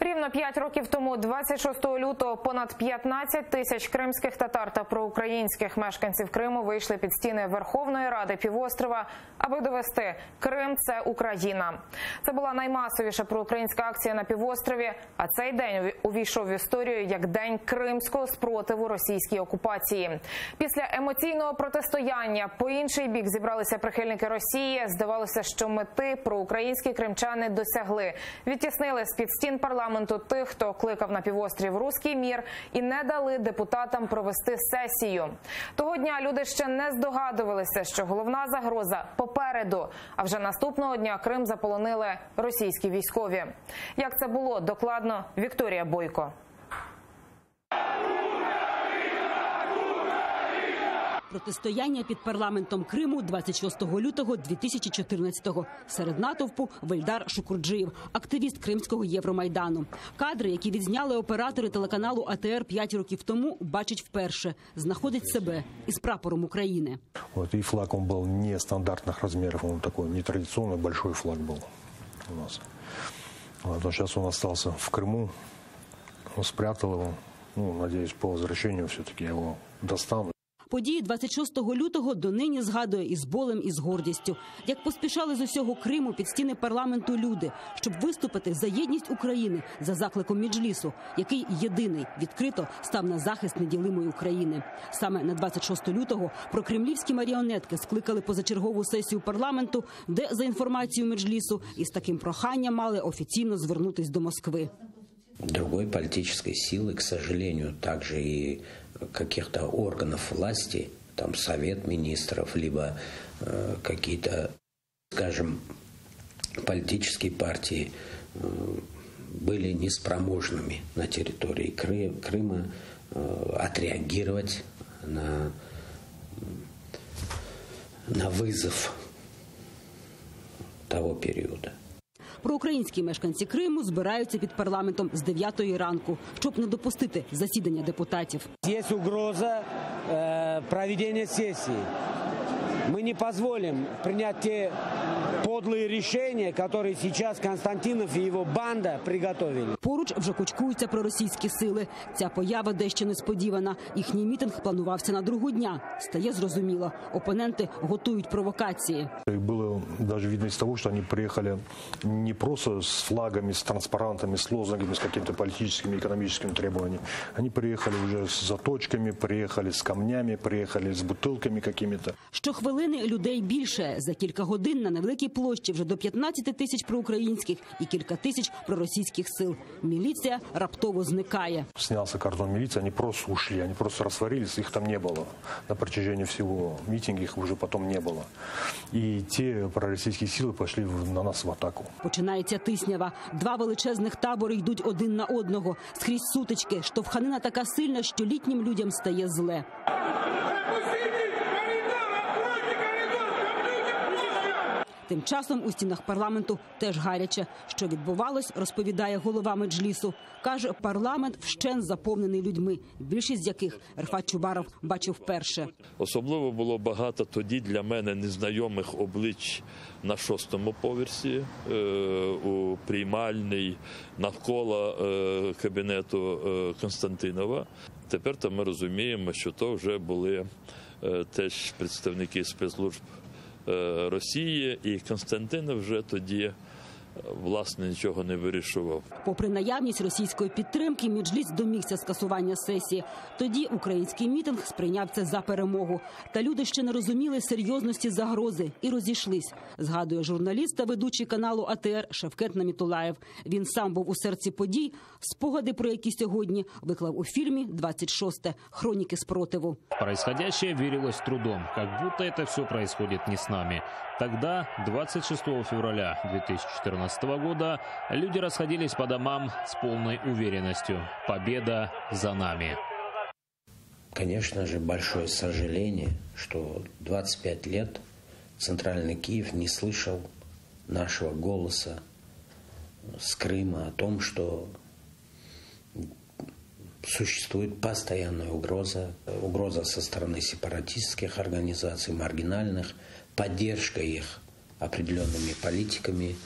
Рівно 5 років тому, 26 лютого, понад 15 тисяч кримських татар та проукраїнських мешканців Криму вийшли під стіни Верховної Ради півострова, аби довести Крим це Україна. Це була наймасовіша проукраїнська акція на півострові. А цей день уві- увійшов в історію як день кримського спротиву російській окупації. Після емоційного протистояння по інший бік зібралися прихильники Росії. Здавалося, що мети проукраїнські кримчани досягли. Відтіснили з під стін парламенту тих, хто кликав на півострів руський мір, і не дали депутатам провести сесію. Того дня люди ще не здогадувалися, що головна загроза попереду. А вже наступного дня Крим заполонили російські військові. Як це було докладно Вікторія Бойко. Протистояння під парламентом Криму 26 лютого 2014-го. Серед натовпу Вельдар Шукурджиєв, активіст Кримського Євромайдану. Кадри, які відзняли оператори телеканалу АТР 5 років тому, бачить вперше. Знаходить себе із прапором України. Вот, и флаг он был не стандартных размеров, он такой нетрадиционный большой флаг был у нас. Вот, но сейчас он остался в Крыму, он спрятал его. Ну, надеюсь, по возвращению все-таки я его достану. Події 26 лютого донині згадує із болем і з гордістю, як поспішали з усього Криму під стіни парламенту люди, щоб виступити за єдність України за закликом Міджлісу, який єдиний відкрито став на захист неділимої України. Саме на 26 лютого прокремлівські маріонетки скликали позачергову сесію парламенту, де за інформацією Меджлісу із таким проханням мали офіційно звернутись до Москви. другой политической силы, к сожалению, также и каких-то органов власти, там совет министров, либо э, какие-то, скажем, политические партии э, были неспроможными на территории Кры- Крыма э, отреагировать на, на вызов того периода. Проукраїнські мешканці Криму збираються під парламентом з 9 ранку, щоб не допустити засідання депутатів. Є угроза проведення сесії. Ми не дозволимо прийняти подлые решения, которые сейчас Константинов и его банда приготовили. Поруч вже кучкуються проросійські сили. Ця поява дещо несподівана. Їхній мітинг планувався на другу дня. Стає зрозуміло. Опоненти готують провокації. И было даже видно из того, что они приехали не просто с флагами, с транспарантами, с лозунгами, с какими-то политическими, экономическими требованиями. Они приехали уже с заточками, приехали с камнями, приехали с бутылками какими-то. Щохвилини людей більше. За кілька годин на невеликій площі вже до 15 тисяч проукраїнських і кілька тисяч проросійських сил. Міліція раптово зникає. Снялся кордон милиции, они просто ушли, они просто растворились, их там не было. На протяжении всего митинга их уже потом не было. И те пророссийские силы пошли в- на нас в атаку. Починається тиснява. Два величезних табори йдуть один на одного. Скрізь сутички. Штовханина така сильна, що літнім людям стає зле. Тим часом у стінах парламенту теж гаряче. Що відбувалось, розповідає голова меджлісу. Каже, парламент вщен заповнений людьми, більшість з яких Рфат Чубаров бачив вперше. Особливо було багато тоді для мене незнайомих облич на шостому поверсі е, у приймальній навколо е, кабінету е, Константинова. Тепер то ми розуміємо, що то вже були теж представники спецслужб Росії, і Константин вже тоді е, власне нічого не вирішував. Попри наявність російської підтримки, Міджліс домігся скасування сесії. Тоді український мітинг сприйняв це за перемогу. Та люди ще не розуміли серйозності загрози і розійшлись. Згадує журналіст та ведучий каналу АТР Шевкет Намітулаєв. Він сам був у серці подій, спогади про які сьогодні виклав у фільмі «26. Хроніки спротиву. Происходящее верилось с трудом, как будто это все происходит не с нами. Тогда, 26 февраля 2014 года, люди расходились по домам с полной уверенностью. Победа за нами. Конечно же, большое сожаление, что 25 лет Центральный Киев не слышал нашего голоса с Крыма о том, что существует постоянная угроза, угроза со стороны сепаратистских организаций, маргинальных, поддержка их определенными политиками.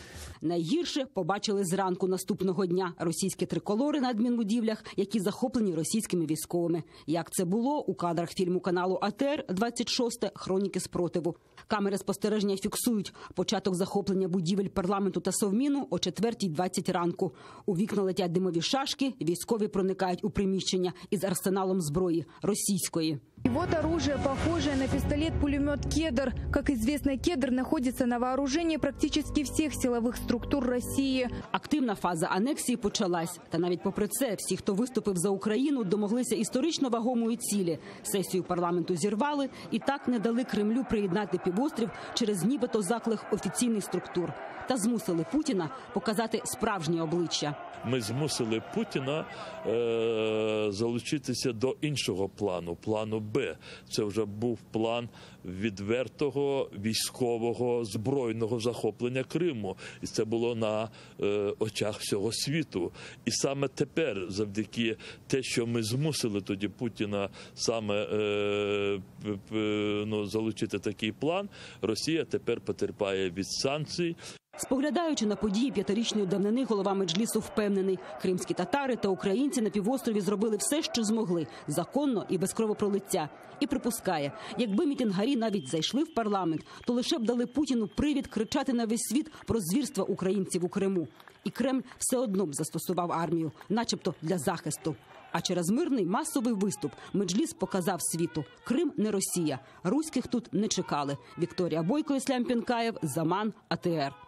Найгірше побачили зранку наступного дня російські триколори на адмінбудівлях, які захоплені російськими військовими. Як це було у кадрах фільму каналу АТР 26 Хроніки спротиву. Камери спостереження фіксують початок захоплення будівель парламенту та совміну о 4.20 ранку. У вікна летять димові шашки. Військові проникають у приміщення із арсеналом зброї російської. И вот оружие, похожее на пистолет-пулемет «Кедр». Как известно, «Кедр» находится на вооружении практически всех силовых структур России. Активна фаза анексії почалась. Та навіть попри це, всі, хто виступив за Україну, домоглися історично вагомої цілі. Сесію парламенту зірвали і так не дали Кремлю приєднати півострів через нібито заклик офіційних структур та змусили Путіна показати справжнє обличчя. Ми змусили Путіна е, залучитися до іншого плану, плану Б. Це вже був план відвертого військового збройного захоплення Криму, і це було на е, очах всього світу. І саме тепер, завдяки те, що ми змусили тоді Путіна саме е, п- ну, залучити такий план, Росія тепер потерпає від санкцій. Споглядаючи на події п'ятирічної давнини, голова меджлісу впевнений, кримські татари та українці на півострові зробили все, що змогли, законно і без кровопролиття. І припускає, якби мітингарі навіть зайшли в парламент, то лише б дали Путіну привід кричати на весь світ про звірства українців у Криму. І Кремль все одно б застосував армію, начебто для захисту. А через мирний масовий виступ Меджліс показав світу: Крим не Росія. Руських тут не чекали. Вікторія Бойко, Іслям Пінкаєв, Заман, АТР.